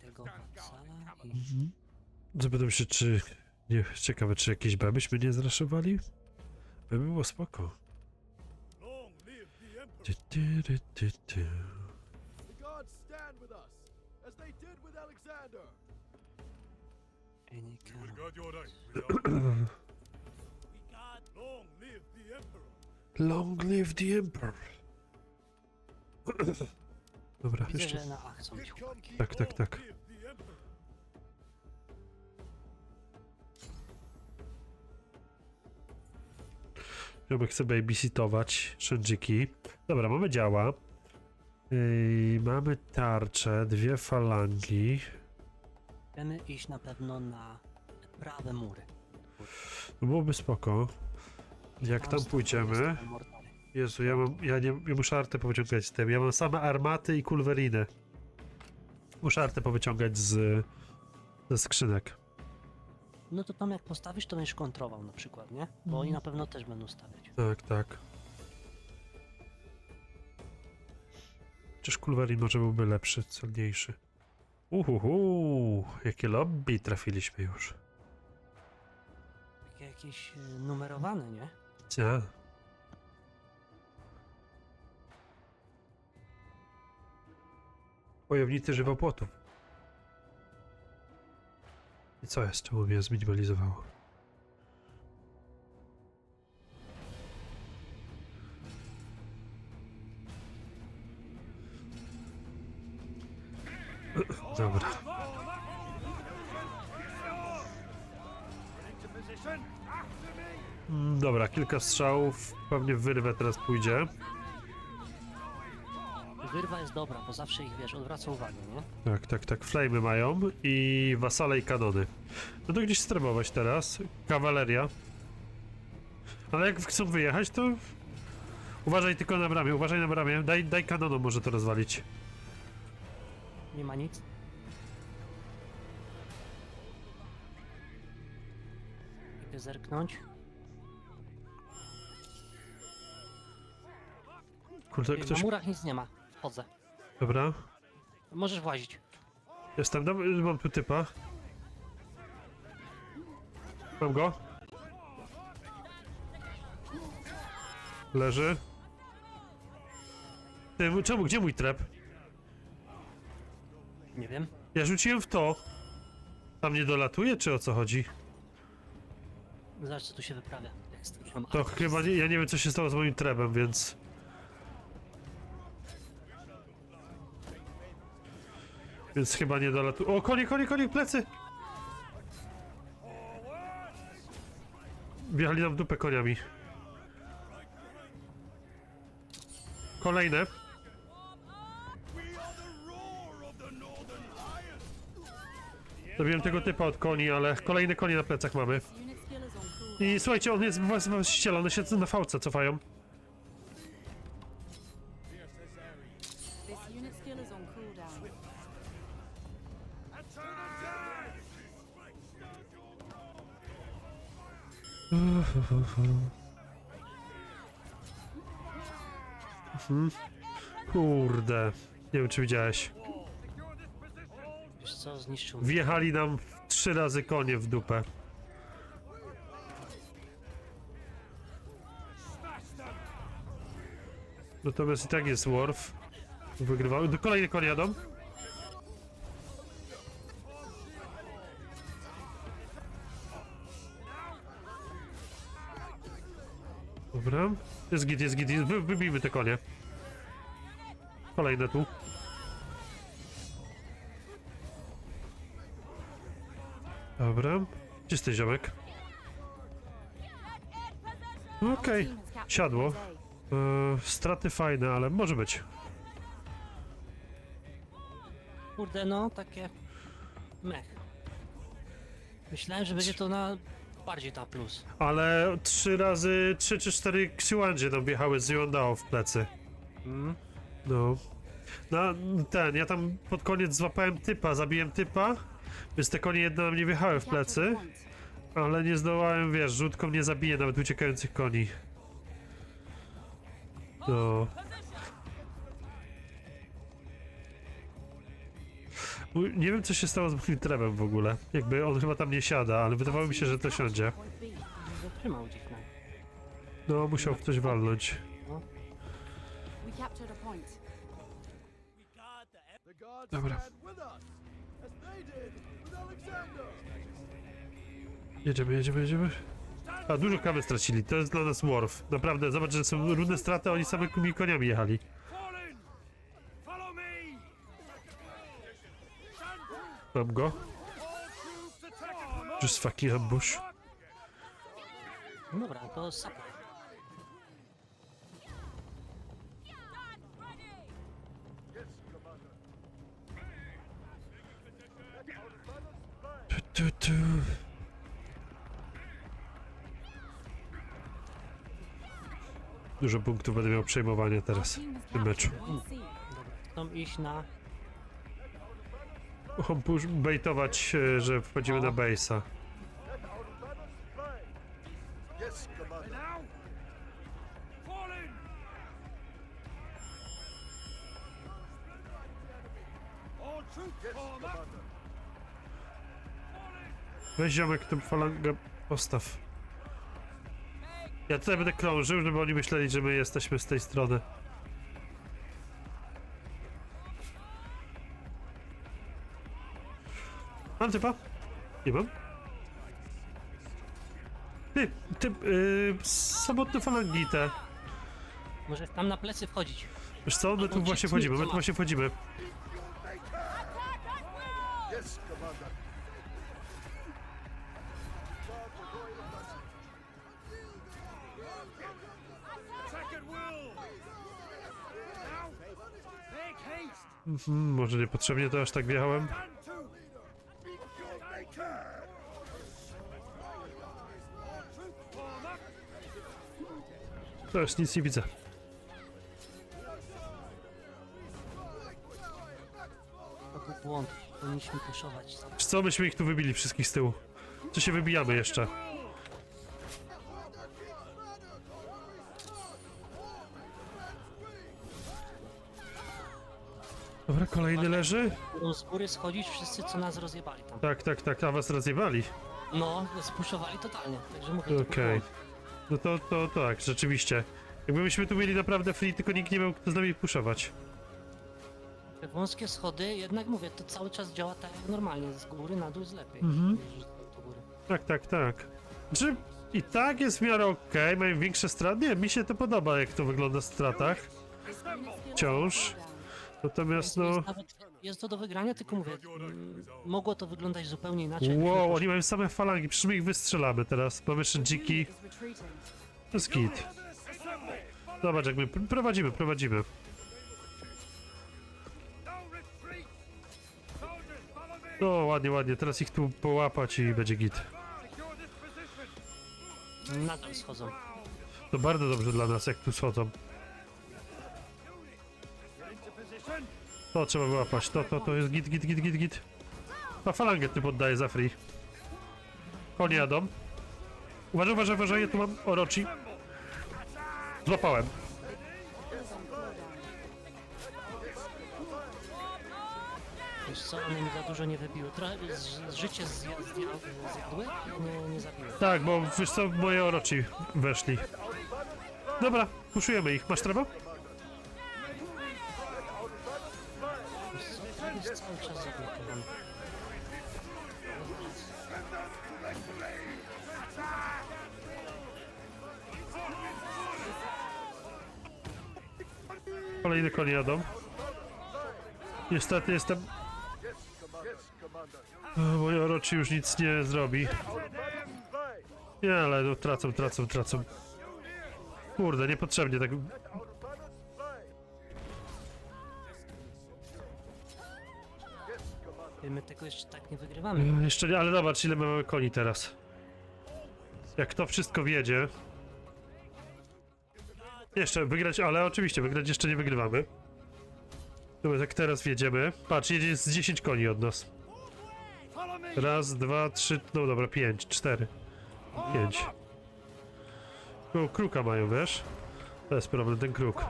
tego Watsala i... Mhm. Zapytam się, czy... Nie, ciekawe, czy jakieś B byśmy nie zraszowali? By było spoko. Ty, ty, ty, ty, ty. The gods stand with us, as they did with Alexander. Any cannon. Guard your right. without- Long live the Emperor! Dobra, Widzę, jeszcze... że na A chcą być chłopaki. Tak, tak, tak. Ziomek chce babysitować Shinjiki. Dobra, mamy działa. Yy, mamy tarczę, dwie falangi. Chcemy iść na pewno na prawe mury. Byłoby spoko. Jak tam stąd pójdziemy... jest mortary. Jezu, ja mam, ja nie, ja muszę artę powyciągać z tym. Ja mam same armaty i kulweriny. Muszę artę powyciągać z, ze skrzynek. No to tam jak postawisz, to będziesz kontrował na przykład, nie? Bo Mhm. oni na pewno też będą stawiać. Tak, tak. Chociaż kulwerin może byłby lepszy, celniejszy. Uhuhu, jakie lobby trafiliśmy już. Takie jakieś e, numerowane, nie? Ja. Wojownicy żywopłotów. I co jest? Czemu mnie zminimalizowało? Dobra. Dobra, kilka strzałów. Pewnie wyrwę teraz pójdzie. Jest dobra, bo zawsze ich, wiesz, odwraca uwagę, nie? Tak, tak, tak. Flamey mają i wasale i kanony. No to gdzieś stremować teraz. Kawaleria. Ale jak chcą wyjechać, to... Uważaj tylko na bramie, uważaj na bramie. Daj, daj kanonom może to rozwalić. Nie ma nic. Idę zerknąć. Kurde, Na ktoś... murach nic nie ma. Wchodzę. Dobra. Możesz włazić. Jestem, Dob- mam tu typa. Mam go. Leży. Ty, czemu, gdzie mój trep? Nie wiem. Ja rzuciłem w to. Tam nie dolatuje, czy o co chodzi? Zobacz, co tu się wyprawia. Jak To chyba nie, ja nie wiem, co się stało z moim trebem, więc... Więc chyba nie dolatuje. O, konie, konie, konie, plecy! Wjechali nam dupę koniami. Kolejne. Zabiłem tego typa od koni, ale kolejne konie na plecach mamy. I słuchajcie, on jest właściciel, one się na fałce cofają. Kurde. Nie wiem, czy widziałeś. Wiesz co, zniszczył. Wjechali nam w trzy razy konie w dupę. Natomiast i tak jest Worf. Wygrywał. Do kolejne konie jadą. Jest git, jest git. Wy, wybijmy te konie. Kolejne tu. Dobra. Jest ten ziomek? Okej. Captured Siadło. Eee, straty fajne, ale może być. Kurde, no, takie... Mech. Myślałem, że będzie to na... Bardziej ta plus. Ale trzy razy, trzy czy cztery Xiuandzie nam wjechały z Yondao w plecy. Mm. No. Na ten, ja tam pod koniec złapałem typa, zabiłem typa, więc te konie jedne na mnie wjechały w plecy, ale nie zdołałem, wiesz, rzutką nie zabiję nawet uciekających koni. No. Nie wiem, co się stało z tremem w ogóle. Jakby on chyba tam nie siada, ale wydawało mi się, że to siądzie. Zatrzymał. No, musiał w coś walnąć. Dobra. Jedziemy, jedziemy, jedziemy. A, dużo kawy stracili, to jest dla nas Worf. Naprawdę, zobacz, że są równe straty, oni samymi koniami jechali. Mam go. Just fucking ambush. No dobra, to sakra. Tu, tu, tu. Dużo punktów będę miał przejmowania teraz w tym meczu. Dobra, chcą iść na... Bejtować, e, że wchodzimy na base'a. Weź ziomek tą falangę postaw. Ja tutaj będę krążył, żeby oni myśleli, że my jesteśmy z tej strony. Mam typa? Nie mam. Ty, ty, yy, samotne falangi te. Może tam na plecy wchodzić. Wiesz co, my tu właśnie wchodzimy, my tu właśnie wchodzimy. Make haste. Mhm, może niepotrzebnie to aż tak wjechałem. To już nic nie widzę. To był błąd. Powinniśmy puszować. Wiesz co, myśmy ich tu wybili wszystkich z tyłu. Co się wybijamy jeszcze? Dobra, kolejny leży? Będą z góry schodzić wszyscy, co nas rozjebali tam. Tak, tak, tak, a was rozjebali. No, spuszowali totalnie. Także mówię, to był Okej. błąd. No to, to tak, rzeczywiście. Jakby myśmy tu mieli naprawdę free, tylko nikt nie miał kto z nami puszować. Te wąskie schody, jednak mówię, to cały czas działa tak jak normalnie. Z góry na dół jest lepiej. Mhm. niż do góry. Tak, tak, tak. Czy i tak jest w miarę okej, mają większe straty? Nie, mi się to podoba, jak to wygląda w stratach. Wciąż. Natomiast no... Jest, nawet, jest to do wygrania, tylko mówię, mm, mogło to wyglądać zupełnie inaczej. Wow, oni mają same falangi, przecież my ich wystrzelamy teraz. Mamy jeszcze dziki. To jest git. Zobacz, jak my pr- prowadzimy, prowadzimy. No ładnie, ładnie. Teraz ich tu połapać i będzie git. Nadal schodzą. To bardzo dobrze dla nas, jak tu schodzą. Get into position. To trzeba wyłapać. To, to, to jest git, git, git, git, git. A falangę ty poddaję za free. Konie jadą. Uważaj, uważaj, uważaj, ja tu mam Orochi. Złapałem. Wiesz co, one mi za dużo nie wybiły. Trochę z życie zja, zja, zjadły, nie, nie zabiły. Tak, bo wiesz co, moje Orochi weszli. Dobra, puszujemy ich. Masz trzeba? Cały czas zablokowany. Kolejne konie jadą. Niestety jestem... Moje Orochi już nic nie zrobi. Nie, ale no, tracą, tracą, tracą. Kurde, niepotrzebnie tak... My tego jeszcze tak nie wygrywamy. E, Jeszcze nie, ale zobacz ile my mamy koni teraz. Jak to wszystko wiedzie... Jeszcze wygrać, ale oczywiście wygrać jeszcze nie wygrywamy. Dobra, jak teraz wjedziemy. Patrz, jedzie z 10 koni od nas. Raz, dwa, trzy, no dobra, pięć, cztery, pięć. O, kruka mają, wiesz? To jest problem, ten kruk.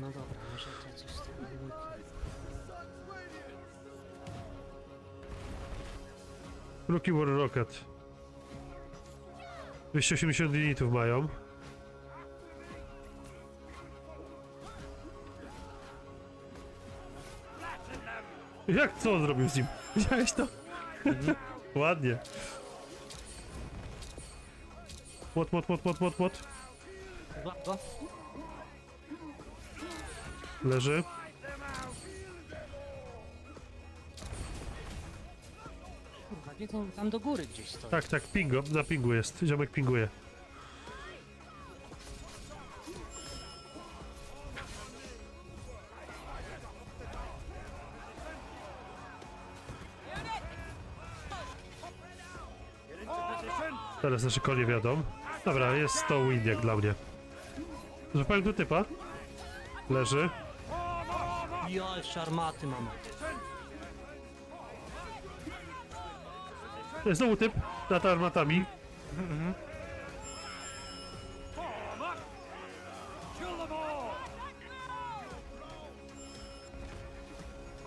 No dobra, może to coś z tego wyniknie. Rookie War Rocket. 280 unitów mają. Jak co on zrobił z nim? Widziałeś to? Ładnie. Młot, młot, młot, młot, młot, młot. Złap go. Leży. Kurwa, gdzie ten, tam do góry gdzieś stoi. Tak, tak, pingo, na pingu jest. Ziomek pinguje. Teraz nasze konie wiadą. Dobra, jest to win jak dla mnie. Zupełnie do typa. Leży. Ja, jeszcze armaty mamy. Znowu typ nad armatami. All!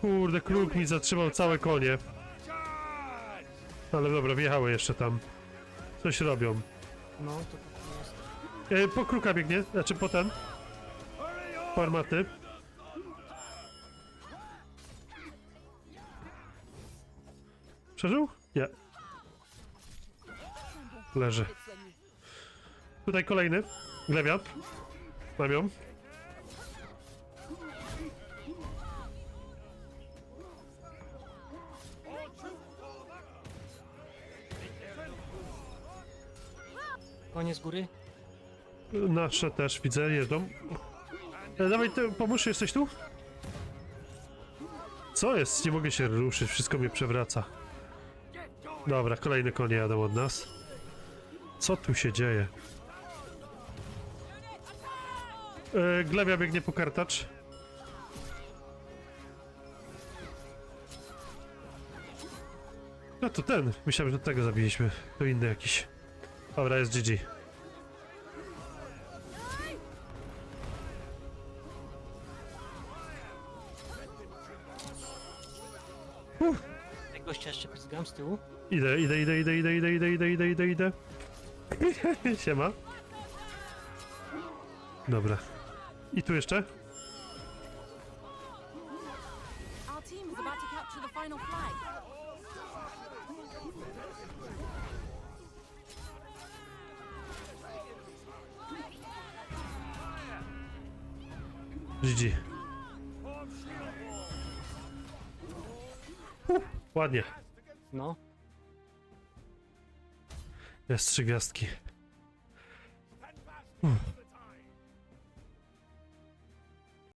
Kurde, kruk mi zatrzymał całe konie. Ale dobra, wjechały jeszcze tam. Coś robią. No, to jest. E, po kruka biegnie, znaczy po up! po armaty. Przeżył? Nie. Leży. Tutaj kolejny. Glewiat. Mam ją. Koniec góry? Nasze też widzę, jeżdżą. E, dawaj, ty, pomóż, jesteś tu? Co jest? Nie mogę się ruszyć, wszystko mnie przewraca. Dobra, kolejne konie jadą od nas. Co tu się dzieje? E, Glebia biegnie po kartacz. No to ten. Myślałem, że tego zabiliśmy. To inny jakiś. Dobra, jest GG. Gościa jeszcze z tyłu? Idę, idę, idę, idę, idę, idę, idę, idę, idę, idę, idę. Siema. Dobra. I tu jeszcze? Our team is about to capture the final flag. GG. Ładnie. No. Jest trzy gwiazdki. Hmm.